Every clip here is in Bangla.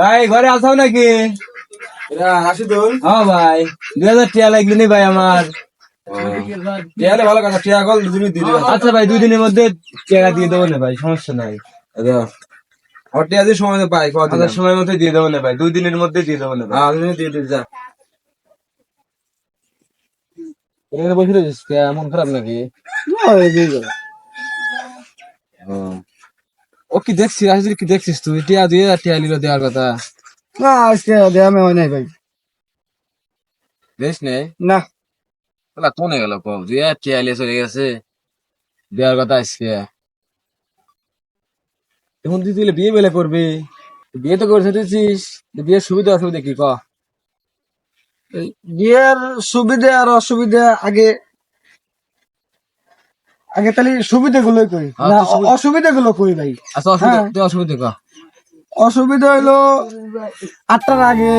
ভাই ঘরে আসাও নাকি? রাশিদুল হ্যাঁ ভাই দুই হাজার টিয়া লাগবে নি ভাই আমার। টিয়ালে ভালো কথা টিয়া কল দুদিন দিলে আচ্ছা ভাই দুই দিনের মধ্যে টাকা দিয়ে দেবো না ভাই সমস্যা নাই। আমার টিয়া দিয়ে সময় পাই আচ্ছা সময় মতো দিয়ে দেবো না ভাই দুই দিনের মধ্যে দিয়ে দেবো না ভাই। হ্যাঁ দুদিন দিয়ে দিলে যা। এখানে বসে রয়েছিস এমন খারাপ নাকি? ও কি দেখছিস? আসলে কি দেখছিস তুই? টিয়া দিয়ে টিয়া লিলো দেওয়ার কথা। না আজকে দেয়া মে হয় নাই ভাই। বেশ নেই? না। তাহলে কোনে গেল কো দিয়ে টিয়া লিয়ে চলে গেছে। দেওয়ার কথা আজকে। এখন তুই তুই বিয়ে বেলে করবি? বিয়ে তো করে দিচ্ছিস বিয়ের সুবিধা অসুবিধা কি ক? বিয়ের সুবিধা আর অসুবিধা আগে আগে তাহলে সুবিধা গুলোই করি। হ্যাঁ, না তো অসুবিধা গুলো করি ভাই আচ্ছা অসুবিধা হ্যাঁ। তুই অসুবিধা ক অসুবিধা হইল আটটার আগে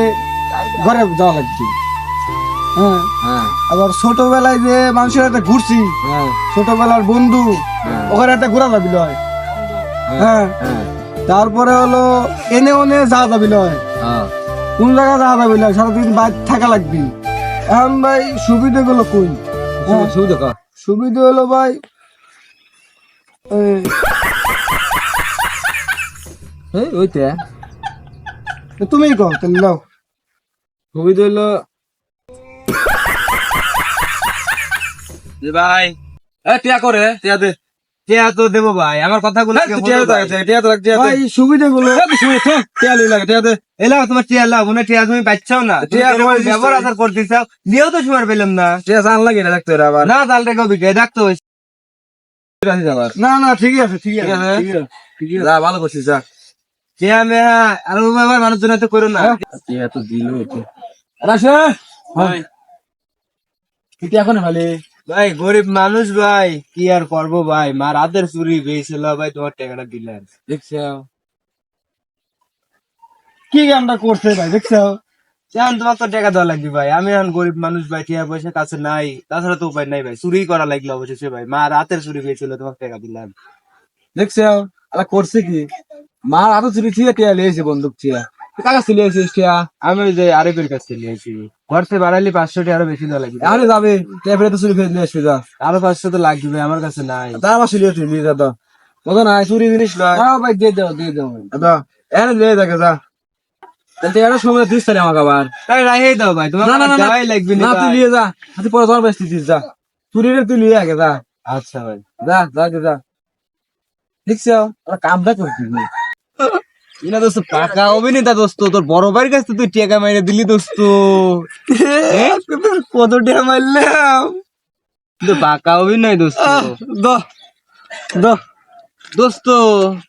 ঘরে যাওয়া লাগবে। হ্যাঁ। হ্যাঁ। আবার ছোটবেলায় যে মানুষের হাতে ঘুরছি হ্যাঁ। ছোটবেলার বন্ধু। ওখানে হাতে ঘোরা যাবি লয় হ্যাঁ। হ্যাঁ। তারপরে হলো এনে ওনে যাওয়া যাবি লয় হ্যাঁ। কোন জায়গায় যাওয়া যাবি লয় সারাদিন বাইরে থাকা লাগবি। এখন ভাই সুবিধা গুলো কই হ্যাঁ। সুবিধা ক সুবিধা হলো ভাই এই, ওইটা। তুমিই কও তাহলে লাও সুবিধা হইল ভাই। এ টিয়া করে টিয়া দে। টিয়া তো দেবো ভাই। আমার কথাগুলো টিয়া তো টিয়া তো টিয়া ভাই সুবিধা গুলো টিয়া লই লাগে টিয়া দে। এলা তোমার টিয়া লাভ না টিয়া তুমি পাচ্ছাও না। টিয়া ব্যবহার আচার করতে চাও দিয়েও তো সময় পেলাম না। টিয়া জান লাগে না দেখতে আবার। না তালটা কেউ বিকে না না ঠিকই আছে ঠিক আছে? আছে ভালো করছিস যা। আর ও মানুষজন তো করো না। টিয়া দিল রাশে ভাই। কি এখন ভালো? ভাই গরিব মানুষ ভাই কি আর করব ভাই? মা রাতের চুরি পেয়েছিল ভাই তোমার টাকাটা দিলেন দেখছ কি। কামটা করছে ভাই দেখছ যেমন তোমার তো টাকা দেওয়া লাগবে ভাই। আমি এখন গরিব মানুষ ভাই টিয়া পয়সা কাছে নাই। তাছাড়া তো উপায় নাই ভাই। চুরি করা লাগল অবশেষে ভাই। মা রাতের চুরি পেয়েছিল তোমার টাকা দিলাম। দেখছ? আলা করছে কি? মা আতো চুরি ছিয়া টিয়া লিয়েছে বন্দুক ছিয়া কাকা ছিলি এসেছিস টিয়া? আমি ওই যে আরেকের কাছ থেকে নিয়েছি ঘর থেকে বাড়াইলে পাঁচশো টাকা আরও বেশি দেওয়া লাগবে। আরে যাবে। টিয়া তো চুরি ফেলে নিয়ে আসবি যা। আরও পাঁচশো তো লাগবে আমার কাছে নাই। তা আমার ছিলি তুই নিয়ে যা তো কত নাই? চুরি জিনিস নয় হ্যাঁ ভাই দিয়ে দাও দিয়ে দাও। এনে লিয়ে যাকে যা। তাহলে টিয়াটা সময় দিস তাহলে আমাকে আবার। তাই রাহেই দাও ভাই তোমার না না না না। লাগবে না না তুই নিয়ে যা। তুই পরে তোমার বেশি দিস যা। চুরিরে তুই লিয়ে আগে যা। আচ্ছা ভাই। যা যা যা দেখছ ওরা কামটা করছিস না ইনা দোস্ত পাকা অভিনেতা দোস্ত তোর বড় ভাইয়ের কাছ তুই টেকা মাইরে দিলি দোস্ত। কত টাকা মারলাম। কিন্তু পাকা অভিনয় দোস্ত। দোস্ত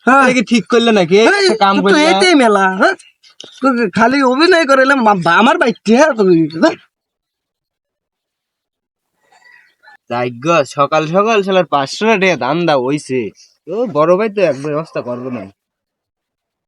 হ্যাঁ। কি ঠিক করলে নাকি? কাম তো করলে মেলা হ্যাঁ? খালি অভিনয় করে এলাম, মা- আমার বাইকটি হ্যাঁ তো হ্যাঁ। যাই গো, সকাল সকাল ছেলের পাঁচশো টাকা দাম দা হইছে ও বড় ভাই তো এক ব্যবস্থা করব না